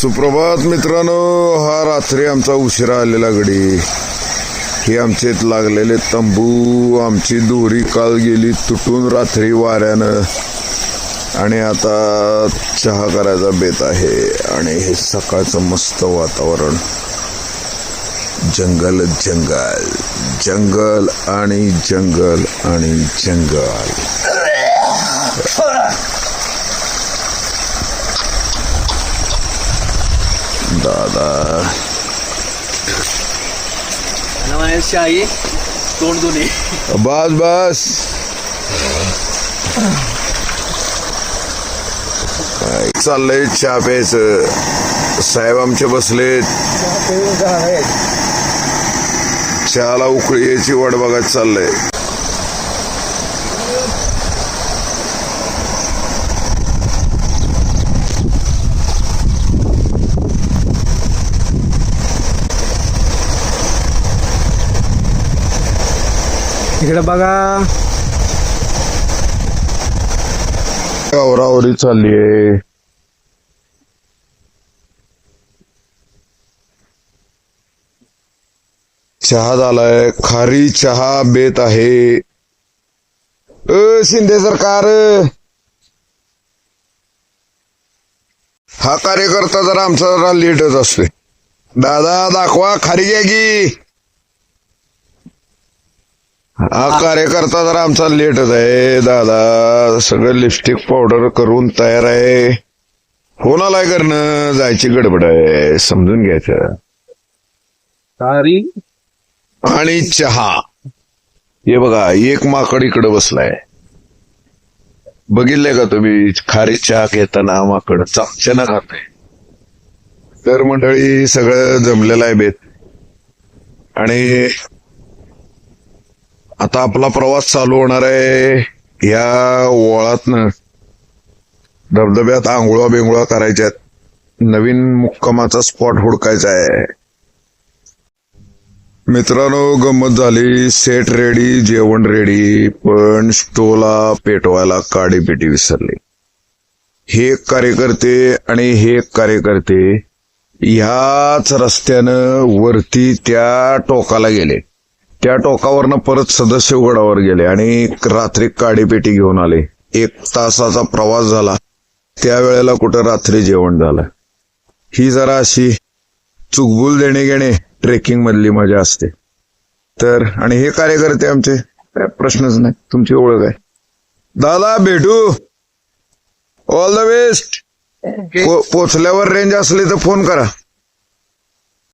सुप्रभात मित्रांनो हा रात्री आमचा उशिरा आलेला गडी. हे आमचेत लागलेले तंबू आमची दोरी काल गेली तुटून रात्री वाऱ्यानं. आणि आता चहा करायचा बेत आहे आणि हे सकाळचं मस्त वातावरण. जंगल जंगल जंगल आणि जंगल आणि जंगल. दादा. शाही तोंड दोन्ही बस बस. काय चाललंय चहा प्यायचं? साहेब आमचे बसले चहाला उकळी यायची वाट बघत चाललंय. इकडे बघा. आवरावरी चालली आहे. चहा झालाय. खारी चहा बेत आहे. अ शिंदे सरकार. हा कार्यकर्ता जरा आमचा जरा लेटच असतोय. दादा दाखवा खारी घ्या की. हा कार्यकर्ता जरा आमचा लेटच आहे. दादा सगळं लिपस्टिक पावडर करून तयार आहे. आलाय करणं जायची गडबड आहे. समजून घ्यायचं. सारी आणि चहा. हे बघा एक माकड इकडे बसलाय. बघितलंय का तुम्ही? खारी चहा घेताना माकड चमच्यानं खाते तर मंडळी सगळं जमलेलं आहे बेत. आणि आता आपला प्रवास चालू होणार आहे. या ओळातनं धबधब्यात आंघोळा बिंगोळा करायच्यात नवीन मुक्कामाचा स्पॉट हुडकायचा आहे. मित्रांनो गंमत झाली. सेट रेडी जेवण रेडी पण स्टोला पेटवायला काडीपेटी विसरली. हे एक कार्यकर्ते आणि हे एक कार्यकर्ते ह्याच रस्त्यानं वरती त्या टोकाला गेले. त्या टोकावरनं परत सदस्य उघडावर गेले आणि रात्री काडीपेटी घेऊन आले. एक तासाचा प्रवास झाला. त्यावेळेला कुठं रात्री जेवण झालं? ही जरा अशी चुकबुल देणे घेणे ट्रेकिंग मधली मजा असते. तर आणि हे कार्यकर्ते आमचे? प्रश्नच नाही. तुमची ओळख आहे. दादा भेटू. ऑल द बेस्ट पोचल्यावर रेंज असली तर फोन करा.